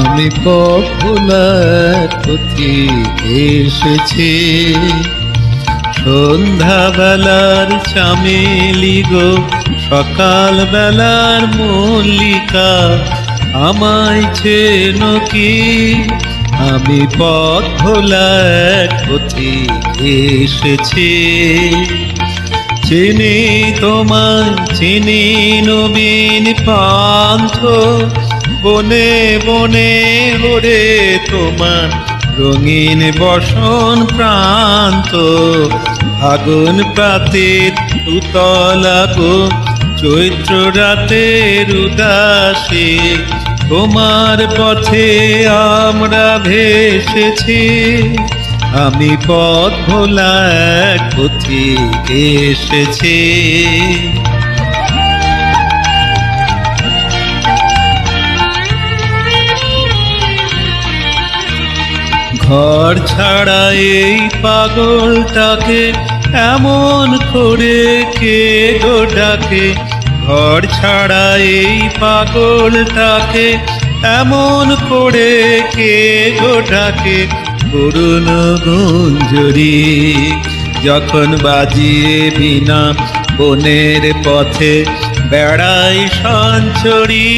আমি পথি এসেছি। সন্ধ্যাবেলার চামেলি গো সকাল বেলার মল্লিকা, আমায় চেন কি? আমি পথ পথি এসেছি। চিনি তোমার চিনি নবীন পান্থ বনে বনে ওরে তোমার রঙিন বসন প্রান্ত। আগুন প্রাতের উতলা গো, চৈত্র রাতের উদাসে। তোমার পথে আমরা ভেসেছি। আমি পথ ভোলা এক পথি এসেছি। ঘর ছাড়া এই পাগলটাকে এমন করে কে গো ডাকে? ঘর ছাড়া এই পাগলটাকে এমন করে কে গো ডাকে? করুণ গুঞ্জরি, যখন বাজিয়ে বিনা বনের পথে বেড়াই সঞ্চরি,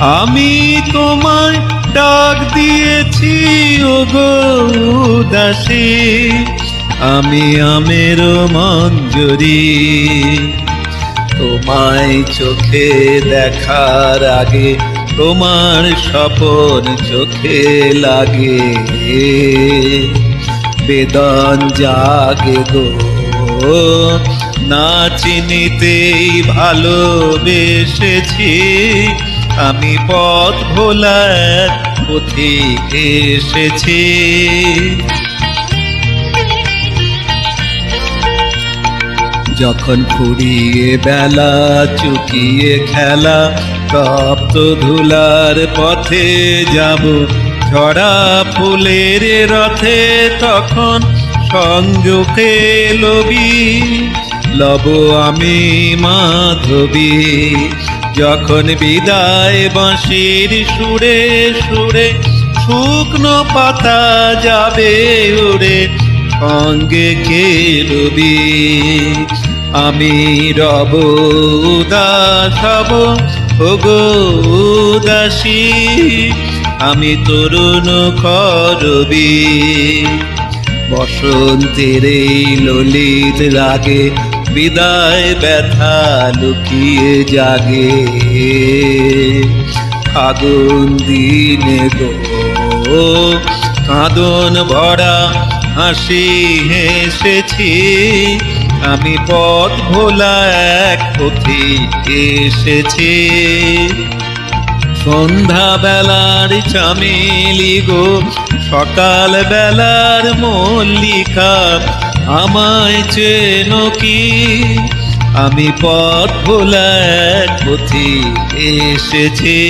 আমি তোমায় ডাক দিয়েছি ও গো উদাসী। আমি আমের মঞ্জুরি। তোমায় চোখে দেখার আগে, তোমার স্বপন চোখে লাগে। বেদন জাগে গো, না চিনিতেই ভালোবেসেছি। আমি পথ ভোলা পথে এসেছি। যখন ফুরিয়ে বেলা, চুকিয়ে খেলা, তপ্ত ধুলার পথে যাব। ঝরা ফুলের রথে তখন সংযোগে লবি লব আমি মাধবী। যখন বিদায় বাঁশির সুরে সুরে, শুকনো পাতা যাবে উড়ে সঙ্গে কে রবি আমি রব, উদাস হব, ওগো উদাসী। আমি তরুণ করবি বসন্তের ললিত রাগে বিদায় ব্যথা লুকিয়ে জাগে। আগুন দিনে গো, কাঁদন ভরা হাসি হেসেছি। আমি পথ ভোলা এক পথে এসেছি। সন্ধ্যা বেলার চামেলি গো সকাল বেলার মল্লিকা আমায় চেন কি? আমি পথ ভোলা পথি পথে এসেছি।